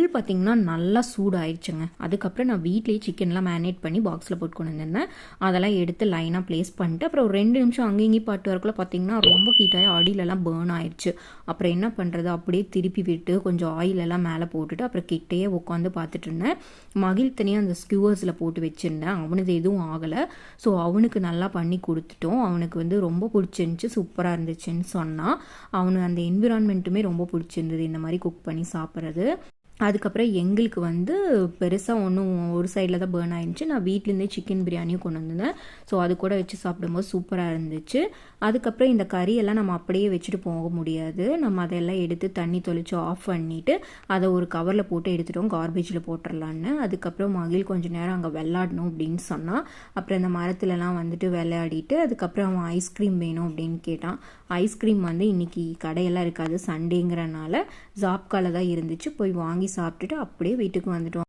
இது பார்த்தீங்கன்னா நல்லா சூடாயிடுச்சுங்க அதுக்கப்புறம் நான் வீட்லேயே சிக்கன்லாம் மேரினேட் பண்ணி பாக்ஸில் போட்டு கொண்டு வந்திருந்தேன். அதெல்லாம் எடுத்து லைனாக ப்ளேஸ் பண்ணிட்டு அப்புறம் ஒரு ரெண்டு நிமிஷம் அங்கேயும் இங்கேயும் பாட்டு வரக்குள்ள பார்த்தீங்கன்னா ரொம்ப ஹீட்டாகி அடியிலலாம் பேர்ன் ஆயிடுச்சு அப்புறம் என்ன பண்ணுறது அப்படியே திருப்பி விட்டு கொஞ்சம் ஆயில் எல்லாம் மேலே போட்டுட்டு அப்புறம் கிட்டேயே உட்காந்து பார்த்துட்டு இருந்தேன். மகிழ் தனியாக அந்த ஸ்கியூவர்ஸில் போட்டு வச்சுருந்தேன். அவனுக்கு எதுவும் ஆகலை. ஸோ அவனுக்கு நல்லா பண்ணி கொடுத்துட்டோம். அவனுக்கு வந்து ரொம்ப பிடிச்சிருந்துச்சி சூப்பராக இருந்துச்சுன்னு சொன்னான். அவனுக்கு அந்த என்விரான்மெண்ட்டுமே ரொம்ப பிடிச்சிருந்தது இந்த மாதிரி குக் பண்ணி சாப்பிட்றது. அதுக்கப்புறம் எங்களுக்கு வந்து பெருசாக ஒன்றும் ஒரு சைடில் தான் பேர்ன் ஆயிருந்துச்சு. நான் வீட்லேருந்தே சிக்கன் பிரியாணியும் கொண்டு வந்திருந்தேன். ஸோ அது கூட வச்சு சாப்பிடும்போது சூப்பராக இருந்துச்சு. அதுக்கப்புறம் இந்த கறியெல்லாம் நம்ம அப்படியே வச்சுட்டு போக முடியாது. நம்ம அதெல்லாம் எடுத்து தண்ணி தொளிச்சு ஆஃப் பண்ணிவிட்டு அதை ஒரு கவரில் போட்டு எடுத்துட்டோம். கார்பேஜில் போட்டுடலான்னு அதுக்கப்புறம் மகிழ் கொஞ்சம் நேரம் அங்கே விளாடணும் அப்படின்னு சொன்னால் அப்புறம் இந்த மரத்துலலாம் வந்துட்டு விளையாடிட்டு அதுக்கப்புறம் அவன் ஐஸ்கிரீம் வேணும் அப்படின்னு கேட்டான். ஐஸ்கிரீம் வந்து இன்னைக்கு கடையெல்லாம் இருக்காது சண்டேங்கிறனால ஜாப்கால தான் இருந்துச்சு. போய் வாங்கி சாப்பிட்டுட்டு அப்படியே வீட்டுக்கு வந்துட்டோம்.